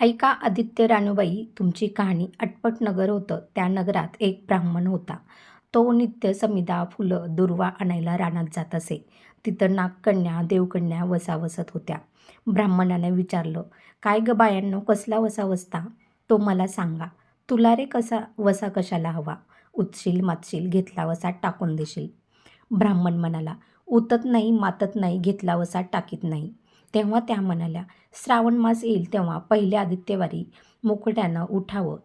ऐका आदित्य रानूबाई तुमची कहाणी अटपट नगर होतं. त्या नगरात एक ब्राह्मण होता. तो नित्य समिदा फुलं दुर्वा आणायला रानात जात असे. तिथं नागकन्या देवकन्या वसा वसत होत्या. ब्राह्मणाने विचारलं काय ग बायांनो कसला वसा वसता तो मला सांगा. तुला रे कसा वसा कशाला हवा? उतशील मातशील घेतला वसा टाकून देशील. ब्राह्मण म्हणाला उतत नाही मातत नाही घेतला वसा टाकीत नाही. तेव्हा त्या म्हणाल्या श्रावण मास येईल तेव्हा पहिल्या आदित्यवारी मुकट्यानं उठावं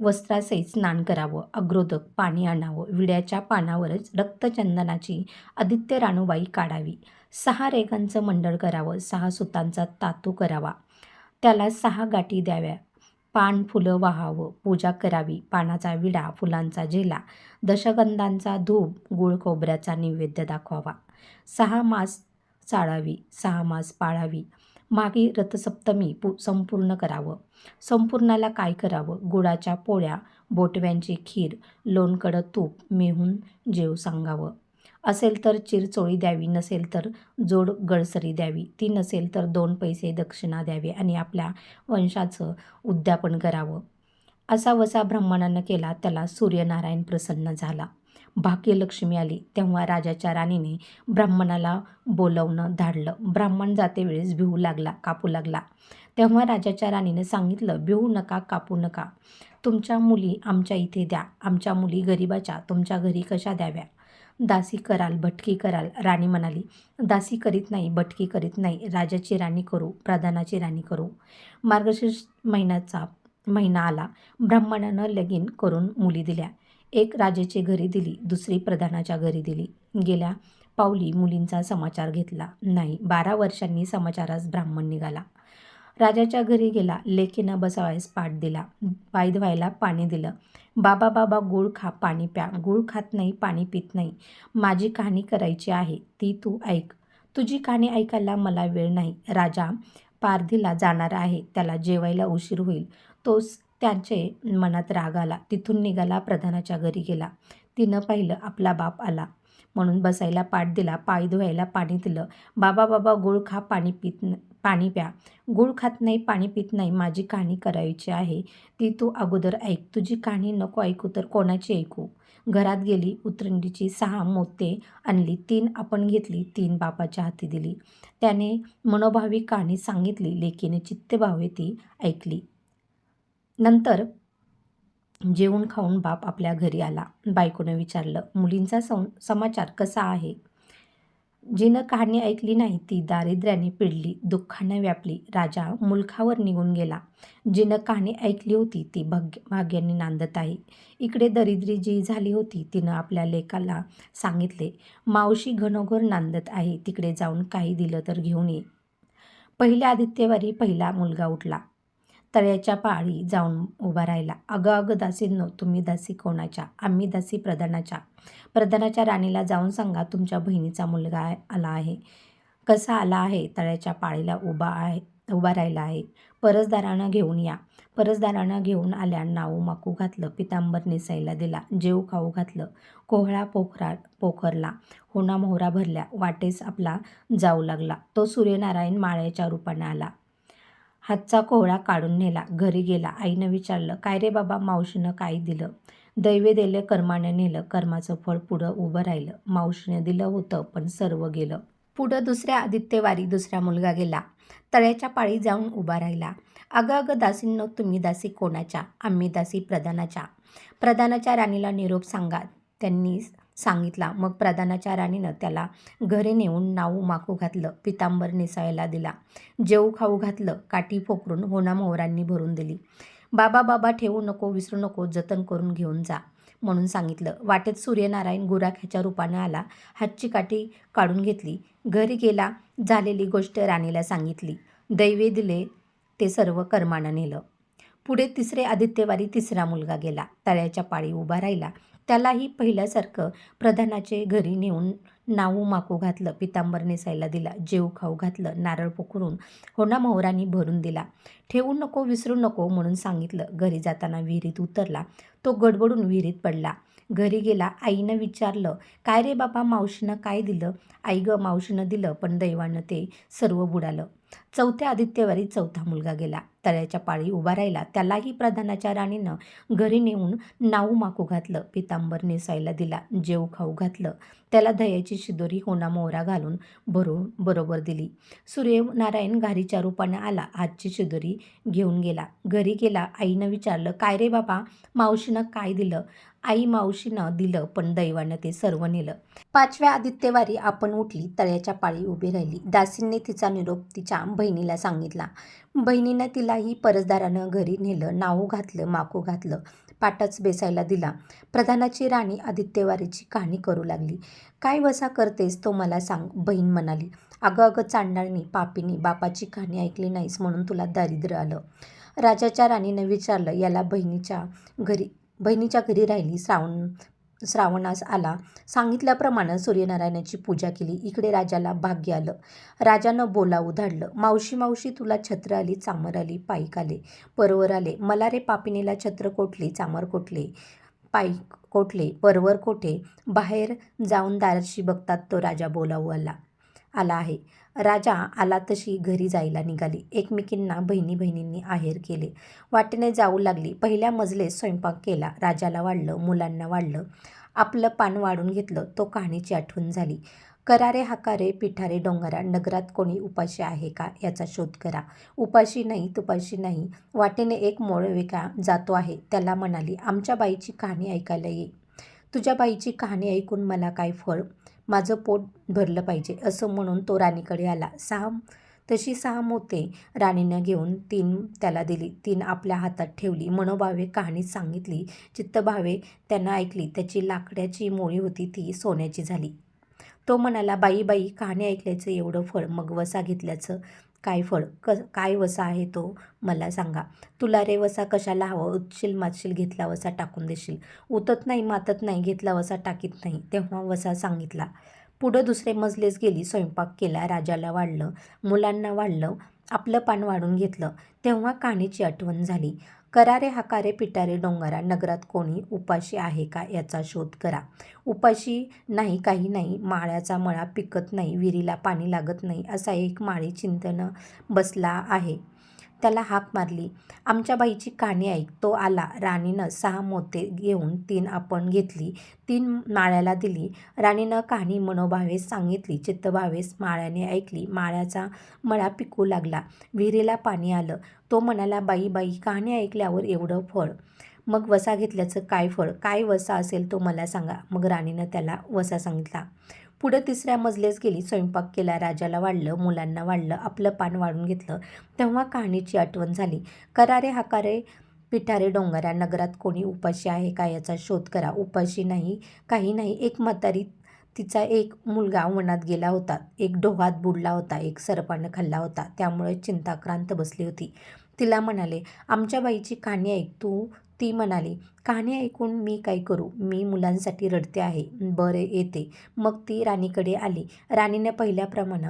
वस्त्रासहित स्नान करावं अग्रोदक पाणी आणावं विड्याच्या पानावरच रक्तचंदनाची आदित्य राणूबाई काढावी सहा रेगांचं मंडळ करावं सहा सुतांचा तातू करावा त्याला सहा गाठी द्याव्या पान फुलं वाहावं पूजा करावी पानाचा विडा फुलांचा झेला दशगंधांचा धूप गुळ खोबऱ्याचा नैवेद्य दाखवावा सहा मास चाळावी सहा मास पाळावी. मागे रथसप्तमी पू संपूर्ण करावं. संपूर्णाला काय करावं? गुळाच्या पोळ्या बोटव्यांची खीर लोणकडं तूप मेहून जेव सांगावं. असेल तर चिरचोळी द्यावी नसेल तर जोड गळसरी द्यावी. ती नसेल तर दोन पैसे दक्षिणा द्यावी आणि आपल्या वंशाचं उद्यापन करावं. असा वसा ब्राह्मणानं केला त्याला सूर्यनारायण प्रसन्न झाला. भाग्यलक्ष्मी आली तेव्हा राजाच्या राणीने ब्राह्मणाला बोलवणं धाडलं. ब्राह्मण जातेवेळेस भिवू लागला कापू लागला. तेव्हा राजाच्या राणीने सांगितलं भिवू नका कापू नका. तुमच्या मुली आमच्या इथे द्या. आमच्या मुली गरिबाच्या तुमच्या घरी कशा द्याव्या दासी कराल भटकी कराल राणी म्हणाली. दासी करीत नाही भटकी करीत नाही. राजाची राणी करू प्रधानाची राणी करू. मार्गशीर्ष महिन्याचा महिना आला. ब्राह्मणानं लगीन करून मुली दिल्या. एक राजाची घरी दिली दुसरी प्रधानाच्या घरी दिली. गेल्या पावली मुलींचा समाचार घेतला नाही. बारा वर्षांनी समाचारास ब्राह्मण निघाला. राजाच्या घरी गेला लेकीनं बसावायस पाठ दिला. पाय धुवायला पाणी दिलं. बाबा बाबा गुळ खा पाणी प्या. गुळ खात नाही पाणी पित नाही. माझी कहाणी करायची आहे ती तू ऐक. तुझी कहाणी ऐकायला मला वेळ नाही. राजा पारधीला जाणार आहे त्याला जेवायला उशीर होईल. तोच त्यांचे मनात राग आला. तिथून निघाला प्रधानाच्या घरी गेला. तिनं पाहिलं आपला बाप आला. म्हणून बसायला पाठ दिला पाय धुवायला पाणी दिलं. बाबा बाबा गुळ खा पाणी पित पाणी प्या. गुळ खात नाही पाणी पित नाही माझी कहाणी करायची आहे. ती तू अगोदर ऐक. तुझी कहाणी नको ऐकू तर कोणाची ऐकू? घरात गेली उतरंडीची सहा मोते आणली. तीन आपण घेतली तीन बापाच्या हाती दिली. त्याने मनोभावी कहाणी सांगितली लेकीने चित्तभावे ती ऐकली. नंतर जेवण खाऊन बाप आपल्या घरी आला. बायकोनं विचारलं मुलींचा सं समाचार कसा आहे? जिनं कहाणी ऐकली नाही ती दारिद्र्याने पिडली दुःखाने व्यापली. राजा मुलखावर निघून गेला. जिनं कहाणी ऐकली होती ती भाग्य भाग्याने नांदत आहे इकडे दरिद्री जी झाली होती तिनं आपल्या लेकाला सांगितले मावशी घनोघर नांदत आहे तिकडे जाऊन काही दिलं तर घेऊन ये. पहिल्या आदित्यवारी पहिला मुलगा उठला. तळ्याच्या पाळी जाऊन उभा राहिला. अगं अगं दासींनो तुम्ही दासी कोणाच्या? आम्ही दासी प्रधानाच्या. प्रधानाच्या राणीला जाऊन सांगा तुमच्या बहिणीचा मुलगा आला आहे. कसा आला आहे? तळ्याच्या पाळीला उभा आहे उभा राहिला आहे. परसदारानं घेऊन या. परसदारानं घेऊन आल्या नाऊ माकू घातलं पितांबर नेसायला दिला जेव खाऊ घातलं कोहळा पोखरा पोखरला होणा मोहरा भरल्या वाटेस आपला जाऊ लागला. तो सूर्यनारायण माळ्याच्या रूपाने आला. हातचा कोहळा काढून नेला. घरी गेला. आईनं विचारलं काय रे बाबा मावशीनं काय दिलं? दैवे दिलं कर्मानं नेलं. कर्माचं फळ पुढं उभं राहिलं. मावशीनं दिलं होतं पण सर्व गेलं. पुढं दुसऱ्या आदित्यवारी दुसरा मुलगा गेला. तळ्याच्या पाळी जाऊन उभा राहिला. अगं अगं दासींनो तुम्ही दासी कोणाच्या? आम्ही दासी प्रधानाच्या. प्रधानाच्या राणीला निरोप सांगा. त्यांनी सांगितला. मग प्रधानाच्या राणीनं त्याला घरी नेऊन नाऊ माकू घातलं पितांबर नेसायला दिला. जेऊ खाऊ घातलं काठी फोकरून होना मोहरांनी भरून दिली. बाबा बाबा ठेवू नको विसरू नको जतन करून घेऊन जा म्हणून सांगितलं. वाटेत सूर्यनारायण गुराख्याच्या रूपानं आला हातची काठी काढून घेतली. घरी गेला झालेली गोष्ट राणीला सांगितली. दैवे दिले ते सर्व कर्मानं नेलं. पुढे तिसरे आदित्यवारी तिसरा मुलगा गेला. तळ्याच्या पाळी उभा राहिला. त्यालाही पहिल्यासारखं प्रधानाचे घरी नेऊन नावू माकू घातलं पितांबर नेसायला दिला जेव खाऊ घातलं नारळ पोखरून होणा मोहरांनी भरून दिला. ठेवू नको विसरू नको म्हणून सांगितलं. घरी जाताना विहिरीत उतरला. तो गडबडून विहिरीत पडला. घरी गेला. आईनं विचारलं काय रे बाबा मावशीनं काय दिलं? आई गं मावशीनं दिलं पण दैवानं ते सर्व बुडालं. चौथ्या आदित्यवारी चौथा मुलगा गेला. तळ्याच्या पाळी उभा राहिला. त्यालाही प्रधानाच्या राणीनं घरी नेऊन नाऊ माकू घातलं. पितांबर नेसायला दिला. जेव खाऊ घातलं. त्याला दह्याची शिदोरी होना मोहरा घालून भरून बरोबर दिली. सूर्यनारायण घारीच्या रूपाने आला. हातची शिदोरी घेऊन गेला. घरी गेला. आईनं विचारलं काय रे बाबा? मावशीनं काय दिलं? आई मावशीनं दिलं पण दैवानं ते सर्व नेलं. पाचव्या आदित्यवारी आपण उठली. तळ्याच्या पाळी उभी राहिली. दासींनी तिचा निरोप तिच्या बहिणीला सांगितला. बहिणीनं तिलाही परसदारानं घरी नेलं नावू घातलं माकू घातलं पाटच बेसायला दिला. प्रधानाची राणी आदित्यवारीची कहाणी करू लागली. काय वसा करतेस तो मला सांग बहीण म्हणाली. अगं अगं चांडाळणी पापीनी बापाची कहाणी ऐकली नाहीस म्हणून तुला दारिद्र्य आलं. राजाच्या राणीनं विचारलं याला बहिणीच्या घरी बहिणीच्या घरी राहिली श्रावण श्रावणास आला. सांगितल्याप्रमाणे सूर्यनारायणाची पूजा केली. इकडे राजाला भाग्य आलं. राजानं बोलावू धाडलं. मावशी मावशी तुला छत्र आली चामर आली पाईक आले परवर आले. मला रे पापिनीला छत्र कोटले चामर कोटले पाईक कोटले परवर कोठे? बाहेर जाऊन दारशी बघतात तो राजा बोलावू आला. आला आहे. राजा आला तशी घरी जायला निघाली. एकमेकींना बहिणी बहिणींनी आहेर केले. वाटेने जाऊ लागली. पहिल्या मजलेत स्वयंपाक केला. राजाला वाढलं. मुलांना वाढलं. आपलं पान वाढून घेतलं. तो कहाणीची आठवण झाली. करारे हाकारे पिठारे डोंगरा नगरात कोणी उपाशी आहे का याचा शोध करा. उपाशी नाही तुपाशी नाही. वाटेने एक मोळविका जातो आहे. त्याला म्हणाली आमच्या बाईची कहाणी ऐकायला ये. तुझ्या बाईची कहाणी ऐकून मला काय फळ? माझं पोट भरलं पाहिजे असं म्हणून तो राणीकडे आला. सहा तशी सहा मोते राणीनं घेऊन तीन त्याला दिली. तीन आपल्या हातात ठेवली. मनोभावे कहाणी सांगितली. चित्तभावे त्यांना ऐकली. त्याची लाकड्याची मोळी होती ती सोन्याची झाली. तो म्हणाला बाई बाई कहाणी ऐकल्याचं एवढं फळ मग वसा घेतल्याचं काय फळ क काय वसा आहे तो मला सांगा. तुला रे वसा कशाला हवं? उतशील मातशील घेतला वसा टाकून देशील. उतत नाही मातत नाही घेतला वसा टाकीत नाही तेव्हा वसा सांगितला. पुढं दुसरे मजलेच गेली स्वयंपाक केला राजाला वाढलं मुलांना वाढलं आपलं पान वाढून घेतलं तेव्हा काणीची आठवण झाली. करारे हाकारे पिटारे डोंगरा नगरात कोणी उपाशी आहे का याचा शोध करा. उपाशी नाही काही नाही माळ्याचा मळा पिकत नाही विहिरीला पाणी लागत नाही असा एक माळी चिंतन बसला आहे. त्याला हाक मारली. आमच्या बाईची कहाणी ऐक. तो आला. राणीनं सहा मोते घेऊन तीन आपण घेतली. तीन माळ्याला दिली. राणीनं कहाणी मनोभावेस सांगितली. चित्तभावेस माळ्याने ऐकली. माळ्याचा मळा पिकू लागला. विहिरीला पाणी आलं. तो म्हणाला बाई बाई कहाणी ऐकल्यावर एवढं फळ मग वसा घेतल्याचं काय फळ? काय वसा असेल तो मला सांगा. मग राणीनं त्याला वसा सांगितला. पुढं तिसऱ्या मजलेस गेली. स्वयंपाक केला. राजाला वाढलं. मुलांना वाढलं. आपलं पान वाढून घेतलं. तेव्हा कहाणीची आठवण झाली. करारे हाकारे पिठारे डोंगरा नगरात कोणी उपाशी आहे का याचा शोध करा. उपाशी नाही काही नाही. एक म्हातारी तिचा एक मुलगा वनात गेला होता. एक डोहात बुडला होता. एक सरपानं खाल्ला होता. त्यामुळे चिंताक्रांत बसली होती. तिला म्हणाले आमच्या बाईची कहाणी ऐक. तू ती म्हणाली कहाणी ऐकून मी काय करू? मी मुलांसाठी रडते आहे. बरे येते. मग ती राणीकडे आली. राणीने पहिल्याप्रमाणे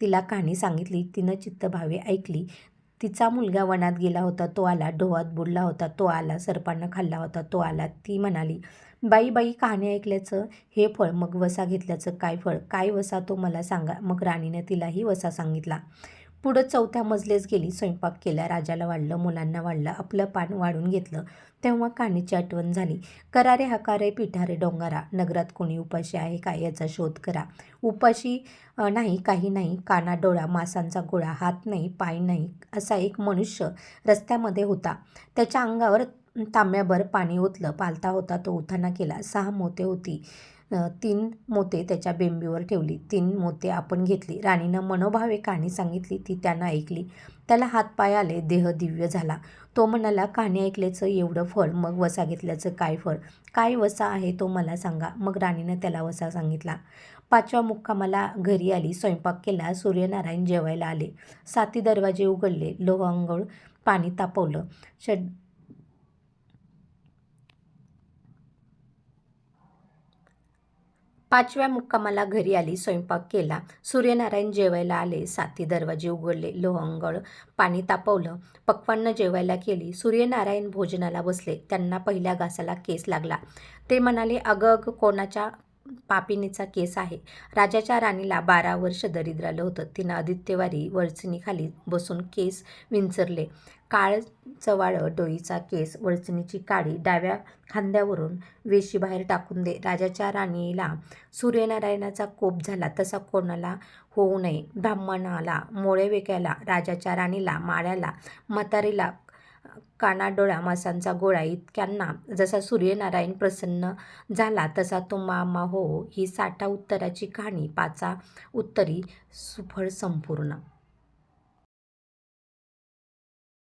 तिला कहाणी सांगितली. तिनं चित्तभावे ऐकली. तिचा मुलगा वनात गेला होता. तो आला. डोहात बुडला होता. तो आला. सरपानं खाल्ला होता. तो आला. ती म्हणाली बाई बाई कहाणी ऐकल्याचं हे फळ मग वसा घेतल्याचं काय फळ? काय वसा तो मला सांगा. मग राणीने तिलाही वसा सांगितला. पुढं चौथ्या मजलेच गेली स्वयंपाक केला राजाला वाढलं मुलांना वाढलं आपलं पान वाढून घेतलं तेव्हा काणीची आठवण झाली. करारे हकारे पिठारे डोंगारा नगरात कोणी उपाशी आहे का याचा शोध करा. उपाशी नाही काही नाही काना डोळा मासांचा गोळा हात नाही पाय नाही असा एक मनुष्य रस्त्यामध्ये होता. त्याच्या अंगावर तांब्याभर पाणी ओतलं पालता होता तो उथाना केला सहा मोते होती. तीन मोते त्याच्या बेंबीवर ठेवली. तीन मोते आपण घेतली. राणीनं मनोभावे कहाणी सांगितली ती त्यानं ऐकली. त्याला हातपाय आले देह दिव्य झाला. तो म्हणाला कहाणी ऐकल्याचं एवढं फळ मग वसा घेतल्याचं काय फळ? काय वसा आहे तो मला सांगा. मग राणीनं त्याला वसा सांगितला. पाचव्या मुक्कामाला घरी आली स्वयंपाक केला सूर्यनारायण जेवायला आले. साती दरवाजे उघडले लोह पाणी तापवलं. षड पाचव्या मुक्कामाला घरी आली स्वयंपाक केला. सूर्यनारायण जेवायला आले साथी दरवाजे उघडले लोहंगळ पाणी तापवलं पक्वान्न जेवायला केली सूर्यनारायण भोजनाला बसले त्यांना पहिल्या घासाला केस लागला. ते म्हणाले अगं अगं कोणाच्या पापिनीचा केस आहे. राजाच्या राणीला बारा वर्ष दरिद्र आलं होतं. तिनं आदित्यवारी वळचणीखाली बसून केस विंचरले. काळ चवाळं डोईचा केस वळचणीची काडी डाव्या खांद्यावरून वेशीबाहेर टाकून दे. राजाच्या राणीला सूर्यनारायणाचा कोप झाला. तसा कोणाला होऊ नये. ब्राह्मणाला मोळे वेक्याला राजाच्या राणीला माळ्याला म्हातारीला कानाडोळा मासांचा गोळा इतक्यांना जसा सूर्यनारायण प्रसन्न झाला तसा तो मामा हो ही साठा उत्तराची कहाणी पाचा उत्तरी सुफळ संपूर्ण.